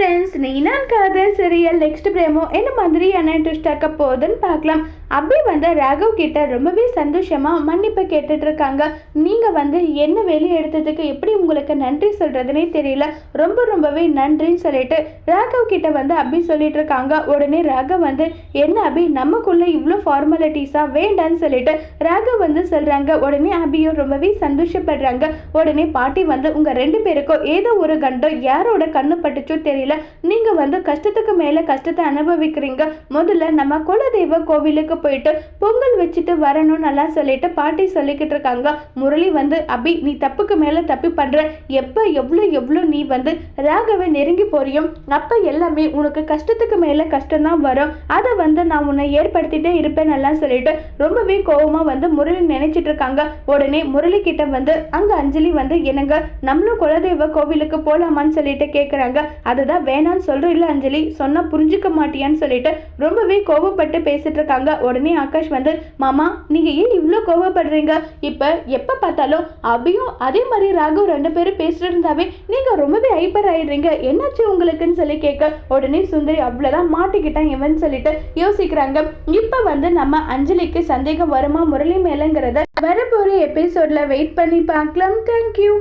Friends நீ நான் காதல் சீரியல் நெக்ஸ்ட் பிரேமோ என்ன மாதிரியான ட்விஸ்ட் ஆக்க போகுதுன்னு பார்க்கலாம். அபி வந்து ராகவ் கிட்ட ரொம்பவே சந்தோஷமா மன்னிப்பு கேட்டுட்டு இருக்காங்க. நீங்க வந்து என்ன வெளியே எடுத்ததுக்கு எப்படி உங்களுக்கு நன்றி சொல்றதுனே தெரியல. ரொம்ப ரொம்பவே நன்றின்னு சொல்லிட்டு ராகவ் கிட்ட வந்து அபி சொல்லிட்டு இருக்காங்க. உடனே ராகவ் வந்து என்ன அபி நமக்குள்ள இவ்வளோ ஃபார்மாலிட்டிஸாக வேண்டான்னு சொல்லிட்டு ராகவ் வந்து சொல்றாங்க. உடனே அபியும் ரொம்பவே சந்தோஷப்படுறாங்க. உடனே பாட்டி வந்து உங்க ரெண்டு பேருக்கும் ஏதோ ஒரு கண்டம் யாரோட கண்ணு பட்டுச்சோ தெரியல. நீங்க வந்து கஷ்டத்துக்கு மேல கஷ்டத்தை அனுபவிக்கிறீங்க. முதல்ல நம்ம குலதெய்வ கோவிலுக்கு போயிட்டு பொங்கல் வச்சுட்டு வரணும்னு எல்லாம் சொல்லிட்டு பாட்டி சொல்லிக்கிட்டு இருக்காங்க. முரளி வந்து அபி நீ தப்புக்கு மேல தப்பு பண்ற. எப்ப எவ்வளோ எவ்வளோ நீ வந்து ராகவை நெருங்கி போறியும் அப்ப எல்லாமே உனக்கு கஷ்டத்துக்கு மேல கஷ்டம் தான் வரும். அதை வந்து நான் உன்னை ஏற்படுத்திட்டே இருப்பேன் எல்லாம் சொல்லிட்டு ரொம்பவே கோவமா வந்து முரளி நினைச்சிட்டு இருக்காங்க. உடனே முரளி கிட்ட வந்து அங்க அஞ்சலி வந்து என்னங்க? நம்மளும் குலதெய்வ கோவிலுக்கு போலாமான்னு சொல்லிட்டு கேட்குறாங்க அதுதான் வேணாம்னு சொல்றேன் இல்ல அஞ்சலி? சொன்னா புரிஞ்சுக்க மாட்டியான்னு சொல்லிட்டு ரொம்பவே கோவப்பட்டு பேசிட்டு இருக்காங்க உடனே ஆகாஷ் வந்து மாமா நீங்க ஏன் இவ்வளோ கோவப்படுறீங்க? இப்ப எப்ப பார்த்தாலும் அபியும் அதே மாதிரி ராகு ரெண்டு பேரும் பேசிட்டு இருந்தாவே நீங்க ரொம்பவே ஹைப்பர் ஆயிடுறீங்க. என்னாச்சு உங்களுக்குன்னு சொல்லி கேட்க உடனே சுந்தரி அவ்வளவுதான் மாட்டிக்கிட்டான் இவன் சொல்லிட்டு யோசிக்கிறாங்க. இப்ப வந்து நம்ம அஞ்சலிக்கு சந்தேகம் வருமா முரளி மேலங்கிறத வரப்போற எபிசோட்ல வெயிட் பண்ணி பார்க்கலாம். தேங்க்யூ